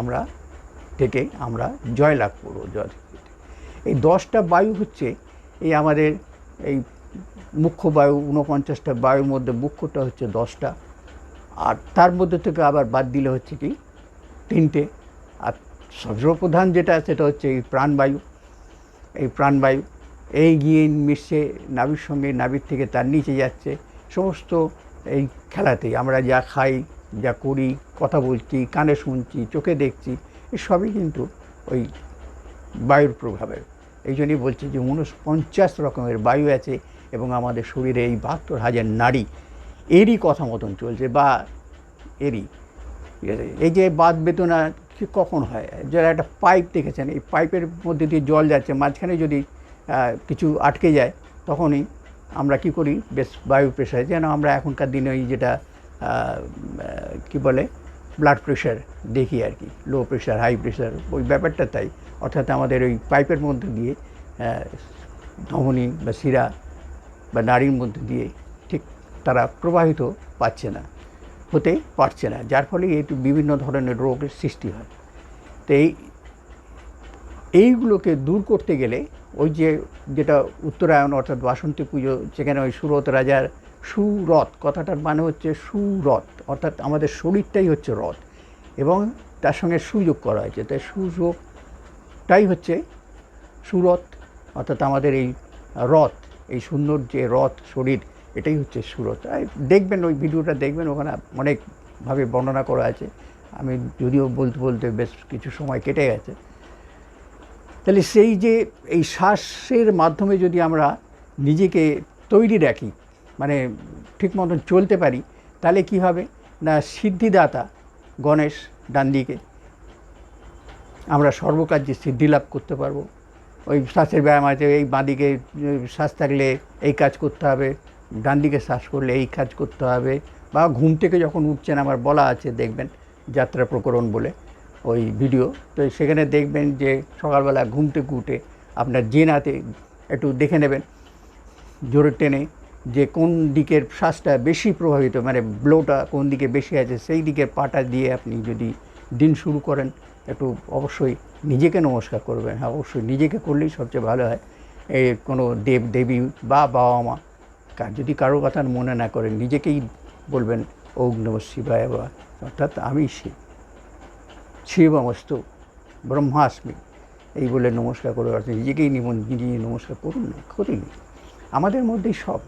আমরা থেকে আমরা জয় লাভ করব জয় এই দশটা বায়ু হচ্ছে এই আমাদের এই মুখ্য বায়ু ঊনপঞ্চাশটা বায়ুর মধ্যে মুখ্যটা হচ্ছে দশটা। আর তার মধ্যে থেকে আবার বাদ দিলে হচ্ছে কি তিনটে। আর সর্বপ্রধান যেটা সেটা হচ্ছে এই প্রাণবায়ু এই প্রাণবায়ু এই গিয়ে মিশছে, নাভির সঙ্গে, নাভির থেকে তার নিচে যাচ্ছে। সমস্ত এই খেলাতেই আমরা যা খাই যা করি, কথা বলছি, কানে শুনছি, চোখে দেখছি এসবই কিন্তু ওই বায়ুর প্রভাবে এই জন্যই বলছি যে উনপঞ্চাশ রকমের বায়ু আছে এবং আমাদের শরীরে এই বাহাত্তর হাজার নারী এরই কথা মতন চলছে বা এরই। এই যে বাদ বেদনা কি কখন হয়? যারা একটা পাইপ দেখেছেন, এই পাইপের মধ্যে দিয়ে জল যাচ্ছে, মাঝখানে যদি কিছু আটকে যায়, তখনই আমরা কি করি? বেশ বায়ু প্রেশার, যেন আমরা এখনকার দিনে ওই যেটা কি বলে ব্লাড প্রেশার দেখি আর কি লো প্রেশার হাই প্রেশার ওই ব্যাপারটা তাই। অর্থাৎ আমাদের ওই পাইপের মধ্যে দিয়ে ধমনী বা শিরা বা নারীর মধ্যে দিয়ে ঠিক তারা প্রবাহিত পাচ্ছে না, হতে পারছে না। যার ফলে এই বিভিন্ন ধরনের রোগের সৃষ্টি হয়। তো এই, এইগুলোকে দূর করতে গেলে ওই যে, যেটা উত্তরায়ণ অর্থাৎ বাসন্তী পুজো, যেখানে ওই সুরত রাজার সুরথ কথাটার মানে হচ্ছে সুরথ অর্থাৎ আমাদের শরীরটাই হচ্ছে রথ, এবং তার সঙ্গে সুযোগ করা হয়েছে। তাই সুযোগটাই হচ্ছে সুরথ অর্থাৎ আমাদের এই রথ, এই সুন্দর যে রথ শরীর, এটাই হচ্ছে আর দেখবেন, ওই ভিডিওটা দেখবেন, ওখানে অনেকভাবে বর্ণনা করা আছে। আমি যদিও বলতে বলতে বেশ কিছু সময় কেটে গেছে। তাহলে সেই যে এই শ্বাসের মাধ্যমে যদি আমরা নিজেকে তৈরি রাখি মানে ঠিক মতন চলতে পারি, তাহলে কি হবে? না, সিদ্ধিদাতা গণেশ ডান দিকে আমরা সর্বকার্যে সিদ্ধি লাভ করতে পারব। ওই শ্বাসের ব্যায়াম আছে, এই বাঁদিকে শ্বাস থাকলে এই কাজ করতে হবে ডান দিকে শ্বাস করলে এই কাজ করতে হবে, বা ঘুম থেকে যখন উঠছেন, আমার বলা আছে, দেখবেন যাত্রা প্রকরণ বলে ওই ভিডিও, তো সেখানে দেখবেন যে সকালবেলা ঘুম থেকে উঠে আপনার জেনাতে একটু দেখে নেবেন জোরে টেনে যে কোন দিকের শ্বাসটা বেশি প্রভাবিত মানে ব্লোটা কোন দিকে বেশি আছে, সেই দিকের পাটা দিয়ে আপনি যদি দিন শুরু করেন, একটু অবশ্যই নিজেকে নমস্কার করবেন। হ্যাঁ অবশ্যই নিজেকে করলেই সবচেয়ে ভালো হয়। এই কোনো দেব, দেবী বা বাবা মা কার যদি কারও কথা মনে না করেন, নিজেকেই বলবেন, ওম নম শিবায় বা অর্থাৎ আমি শিব। শিবমস্ত, ব্রহ্মাস্মি, এই বলে নমস্কার করে অর্থাৎ নিজেকেই নিমন নিজে নমস্কার করুন না নেই আমাদের মধ্যেই সব।